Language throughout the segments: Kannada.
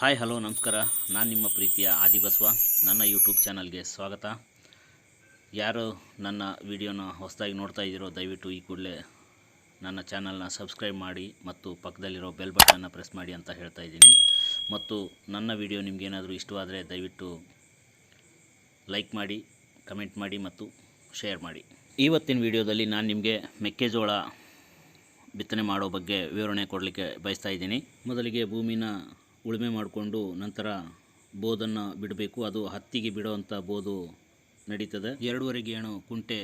ಹಾಯ್, ಹಲೋ, ನಮಸ್ಕಾರ. ನಾನು ನಿಮ್ಮ ಪ್ರೀತಿಯ ಆದಿಬಸ್ವ ನನ್ನ ಯೂಟ್ಯೂಬ್ ಚಾನಲ್ಗೆ ಸ್ವಾಗತ. ಯಾರು ನನ್ನ ವಿಡಿಯೋನ ಹೊಸದಾಗಿ ನೋಡ್ತಾ ಇದ್ದೀರೋ, ದಯವಿಟ್ಟು ಈ ಕೂಡಲೇ ನನ್ನ ಚಾನಲ್ನ ಸಬ್ಸ್ಕ್ರೈಬ್ ಮಾಡಿ ಮತ್ತು ಪಕ್ಕದಲ್ಲಿರೋ ಬೆಲ್ ಬಟನ್ನ ಪ್ರೆಸ್ ಮಾಡಿ ಅಂತ ಹೇಳ್ತಾ ಇದ್ದೀನಿ. ಮತ್ತು ನನ್ನ ವಿಡಿಯೋ ನಿಮಗೇನಾದರೂ ಇಷ್ಟವಾದರೆ ದಯವಿಟ್ಟು ಲೈಕ್ ಮಾಡಿ, ಕಮೆಂಟ್ ಮಾಡಿ ಮತ್ತು ಶೇರ್ ಮಾಡಿ. ಇವತ್ತಿನ ವಿಡಿಯೋದಲ್ಲಿ ನಾನು ನಿಮಗೆ ಮೆಕ್ಕೆಜೋಳ ಬಿತ್ತನೆ ಮಾಡೋ ಬಗ್ಗೆ ವಿವರಣೆ ಕೊಡಲಿಕ್ಕೆ ಬಯಸ್ತಾ ಇದ್ದೀನಿ. ಮೊದಲಿಗೆ ಭೂಮಿನ ಉಳುಮೆ ಮಾಡಿಕೊಂಡು ನಂತರ ಬೋದನ್ನು ಬಿಡಬೇಕು. ಅದು ಹತ್ತಿಗೆ ಬಿಡುವಂಥ ಬೋದು ನಡೀತದೆ. ಎರಡೂವರೆ ಏನು ಕುಂಟೆ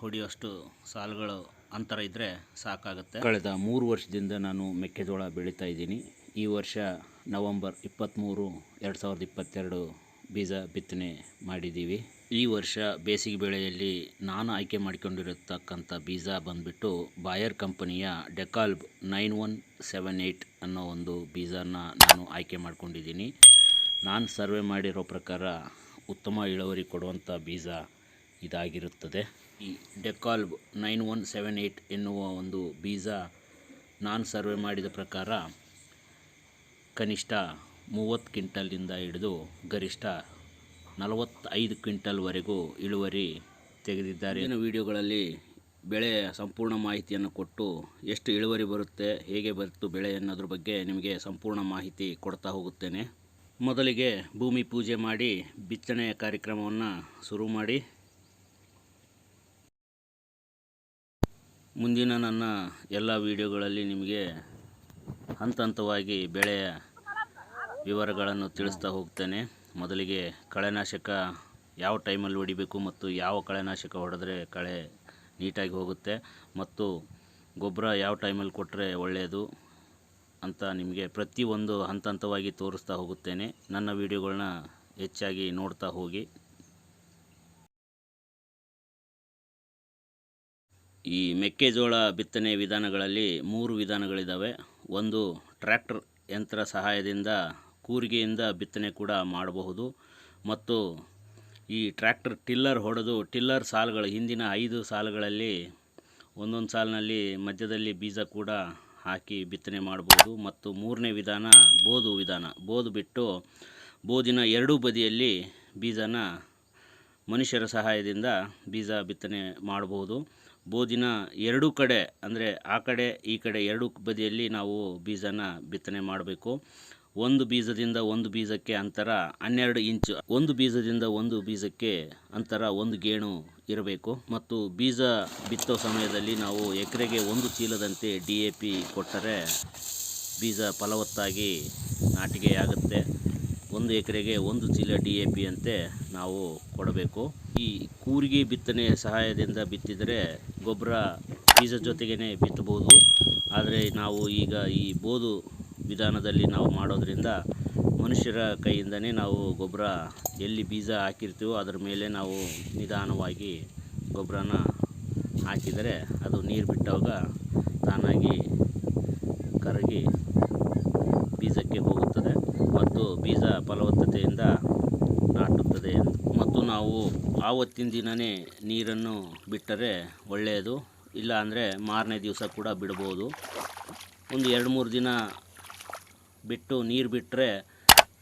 ಹೊಡೆಯುವಷ್ಟು ಸಾಲುಗಳು ಅಂತರ ಇದ್ದರೆ ಸಾಕಾಗುತ್ತೆ. ಕಳೆದ ಮೂರು ವರ್ಷದಿಂದ ನಾನು ಮೆಕ್ಕೆಜೋಳ ಬೆಳೀತಾ ಇದ್ದೀನಿ. ಈ ವರ್ಷ ನವಂಬರ್ ಇಪ್ಪತ್ತ್ಮೂರು ಎರಡು ಸಾವಿರದ ಇಪ್ಪತ್ತೆರಡು ಬೀಜ ಬಿತ್ತನೆ ಮಾಡಿದ್ದೀವಿ. ಈ ವರ್ಷ ಬೇಸಿಗೆ ಬೆಳೆಯಲ್ಲಿ ನಾನು ಆಯ್ಕೆ ಮಾಡಿಕೊಂಡಿರತಕ್ಕಂಥ ಬೀಜ ಬಂದುಬಿಟ್ಟು ಬಾಯರ್ ಕಂಪನಿಯ DeKalb nine one seven eight ಅನ್ನೋ ಒಂದು ಬೀಜನ ನಾನು ಆಯ್ಕೆ ಮಾಡ್ಕೊಂಡಿದ್ದೀನಿ. ನಾನು ಸರ್ವೆ ಮಾಡಿರೋ ಪ್ರಕಾರ ಉತ್ತಮ ಇಳುವರಿ ಕೊಡುವಂಥ ಬೀಜ ಇದಾಗಿರುತ್ತದೆ. ಈ DeKalb nine one seven eight ಎನ್ನುವ ಒಂದು ಬೀಜ ನಾನು ಸರ್ವೆ ಮಾಡಿದ ಪ್ರಕಾರ ಕನಿಷ್ಠ ಮೂವತ್ತು ಕ್ವಿಂಟಲ್ನಿಂದ ಹಿಡಿದು ಗರಿಷ್ಠ ನಲವತ್ತೈದು ಕ್ವಿಂಟಲ್ವರೆಗೂ ಇಳುವರಿ ತೆಗೆದಿದ್ದಾರೆ. ವಿಡಿಯೋಗಳಲ್ಲಿ ಬೆಳೆಯ ಸಂಪೂರ್ಣ ಮಾಹಿತಿಯನ್ನು ಕೊಟ್ಟು ಎಷ್ಟು ಇಳುವರಿ ಬರುತ್ತೆ, ಹೇಗೆ ಬರುತ್ತು ಬೆಳೆ ಅನ್ನೋದ್ರ ಬಗ್ಗೆ ನಿಮಗೆ ಸಂಪೂರ್ಣ ಮಾಹಿತಿ ಕೊಡ್ತಾ ಹೋಗುತ್ತೇನೆ. ಮೊದಲಿಗೆ ಭೂಮಿ ಪೂಜೆ ಮಾಡಿ ಬಿತ್ತನೆಯ ಕಾರ್ಯಕ್ರಮವನ್ನು ಶುರು ಮಾಡಿ. ಮುಂದಿನ ನನ್ನ ಎಲ್ಲ ವಿಡಿಯೋಗಳಲ್ಲಿ ನಿಮಗೆ ಹಂತ ಹಂತವಾಗಿ ಬೆಳೆಯ ವಿವರಗಳನ್ನು ತಿಳಿಸ್ತಾ ಹೋಗ್ತೇನೆ. ಮೊದಲಿಗೆ ಕಳೆನಾಶಕ ಯಾವ ಟೈಮಲ್ಲಿ ಹೊಡಿಬೇಕು ಮತ್ತು ಯಾವ ಕಳೆನಾಶಕ ಹೊಡೆದ್ರೆ ಕಳೆ ನೀಟಾಗಿ ಹೋಗುತ್ತೆ. ಮತ್ತು ಗೊಬ್ಬರ ಯಾವ ಟೈಮಲ್ಲಿ ಕೊಟ್ಟರೆ ಒಳ್ಳೆಯದು ಅಂತ ನಿಮಗೆ ಪ್ರತಿಯೊಂದು ಹಂತ ಹಂತವಾಗಿ ತೋರಿಸ್ತಾ ಹೋಗುತ್ತೇನೆ. ನನ್ನ ವಿಡಿಯೋಗಳನ್ನ ಹೆಚ್ಚಾಗಿ ನೋಡ್ತಾ ಹೋಗಿ. ಈ ಮೆಕ್ಕೆಜೋಳ ಬಿತ್ತನೆ ವಿಧಾನಗಳಲ್ಲಿ ಮೂರು ವಿಧಾನಗಳಿದ್ದಾವೆ ಒಂದು ಟ್ರ್ಯಾಕ್ಟರ್ ಯಂತ್ರ ಸಹಾಯದಿಂದ ಕೂರಿಗೆಯಿಂದ ಬಿತ್ತನೆ ಕೂಡ ಮಾಡಬಹುದು. ಮತ್ತು ಈ ಟ್ರ್ಯಾಕ್ಟರ್ ಟಿಲ್ಲರ್ ಹೊಡೆದು ಟಿಲ್ಲರ್ ಸಾಲುಗಳು ಹಿಂದಿನ ಐದು ಸಾಲುಗಳಲ್ಲಿ ಒಂದೊಂದು ಸಾಲಿನಲ್ಲಿ ಮಧ್ಯದಲ್ಲಿ ಬೀಜ ಕೂಡ ಹಾಕಿ ಬಿತ್ತನೆ ಮಾಡ್ಬೋದು. ಮತ್ತು ಮೂರನೇ ವಿಧಾನ ಬೋದು ವಿಧಾನ. ಬೋದು ಬಿಟ್ಟು ಬೋದಿನ ಎರಡೂ ಬದಿಯಲ್ಲಿ ಬೀಜನ ಮನುಷ್ಯರ ಸಹಾಯದಿಂದ ಬೀಜ ಬಿತ್ತನೆ ಮಾಡಬಹುದು ಬೋದಿನ ಎರಡೂ ಕಡೆ, ಅಂದರೆ ಆ ಕಡೆ, ಈ ಕಡೆ ಎರಡೂ ಬದಿಯಲ್ಲಿ ನಾವು ಬೀಜನ ಬಿತ್ತನೆ ಮಾಡಬೇಕು. ಒಂದು ಬೀಜದಿಂದ ಒಂದು ಬೀಜಕ್ಕೆ ಅಂತರ ಹನ್ನೆರಡು ಇಂಚು, ಒಂದು ಬೀಜದಿಂದ ಒಂದು ಬೀಜಕ್ಕೆ ಅಂತರ ಒಂದು ಗೇಣು ಇರಬೇಕು. ಮತ್ತು ಬೀಜ ಬಿತ್ತೋ ಸಮಯದಲ್ಲಿ ನಾವು ಎಕರೆಗೆ ಒಂದು ಚೀಲದಂತೆ ಡಿ ಎ ಪಿ ಕೊಟ್ಟರೆ ಬೀಜ ಫಲವತ್ತಾಗಿ ನಾಟಿಗೆಯಾಗುತ್ತೆ ಒಂದು ಎಕರೆಗೆ ಒಂದು ಚೀಲ ಡಿ ಎ ಪಿ ಅಂತೆ ನಾವು ಕೊಡಬೇಕು. ಈ ಕೂರಿಗೆ ಬಿತ್ತನೆ ಸಹಾಯದಿಂದ ಬಿತ್ತಿದರೆ ಗೊಬ್ಬರ ಬೀಜ ಜೊತೆಗೇ ಬಿತ್ತಬಹುದು. ಆದರೆ ನಾವು ಈಗ ಈ ಬೋದು ವಿಧಾನದಲ್ಲಿ ನಾವು ಮಾಡೋದರಿಂದ ಮನುಷ್ಯರ ಕೈಯಿಂದನೇ ನಾವು ಗೊಬ್ಬರ ಎಲ್ಲಿ ಬೀಜ ಹಾಕಿರ್ತೀವೋ ಅದರ ಮೇಲೆ ನಾವು ನಿಧಾನವಾಗಿ ಗೊಬ್ಬರನ ಹಾಕಿದರೆ ಅದು ನೀರು ಬಿಟ್ಟಾಗ ತಾನಾಗಿ ಕರಗಿ ಬೀಜಕ್ಕೆ ಹೋಗುತ್ತದೆ ಮತ್ತು ಬೀಜ ಫಲವತ್ತತೆಯಿಂದ ನಾಟುತ್ತದೆ ಮತ್ತು ನಾವು ಆವತ್ತಿನ ದಿನವೇ ನೀರನ್ನು ಬಿಟ್ಟರೆ ಒಳ್ಳೆಯದು. ಇಲ್ಲ ಅಂದರೆ ಮಾರನೇ ದಿವಸ ಕೂಡ ಬಿಡ್ಬೋದು. ಒಂದು ಎರಡು ಮೂರು ದಿನ ಬಿಟ್ಟು ನೀರು ಬಿಟ್ಟರೆ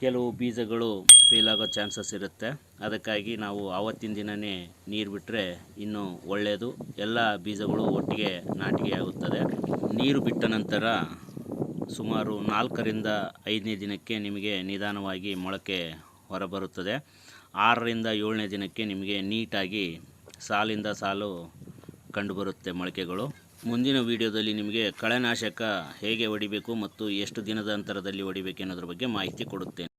ಕೆಲವು ಬೀಜಗಳು ಫೇಲ್ ಆಗೋ ಚಾನ್ಸಸ್ ಇರುತ್ತೆ. ಅದಕ್ಕಾಗಿ ನಾವು ಆವತ್ತಿನ ದಿನವೇ ನೀರು ಬಿಟ್ಟರೆ ಇನ್ನೂ ಒಳ್ಳೆಯದು ಎಲ್ಲ ಬೀಜಗಳು ಒಟ್ಟಿಗೆ ನಾಟಿಗೆ ಆಗುತ್ತದೆ. ನೀರು ಬಿಟ್ಟ ನಂತರ ಸುಮಾರು ನಾಲ್ಕರಿಂದ ಐದನೇ ದಿನಕ್ಕೆ ನಿಮಗೆ ನಿಧಾನವಾಗಿ ಮೊಳಕೆ ಹೊರಬರುತ್ತದೆ. ಆರರಿಂದ ಏಳನೇ ದಿನಕ್ಕೆ ನಿಮಗೆ ನೀಟಾಗಿ ಸಾಲಿಂದ ಸಾಲು ಕಂಡುಬರುತ್ತೆ ಮೊಳಕೆಗಳು. ಮುಂದಿನ ವಿಡಿಯೋದಲ್ಲಿ ನಿಮಗೆ ಕಳೆನಾಶಕ ಹೇಗೆ ಹೊಡಿಬೇಕು ಮತ್ತು ಎಷ್ಟು ದಿನದ ಅಂತರದಲ್ಲಿ ಹೊಡಿಬೇಕು ಅನ್ನೋದ್ರ ಬಗ್ಗೆ ಮಾಹಿತಿ ಕೊಡುತ್ತೇನೆ.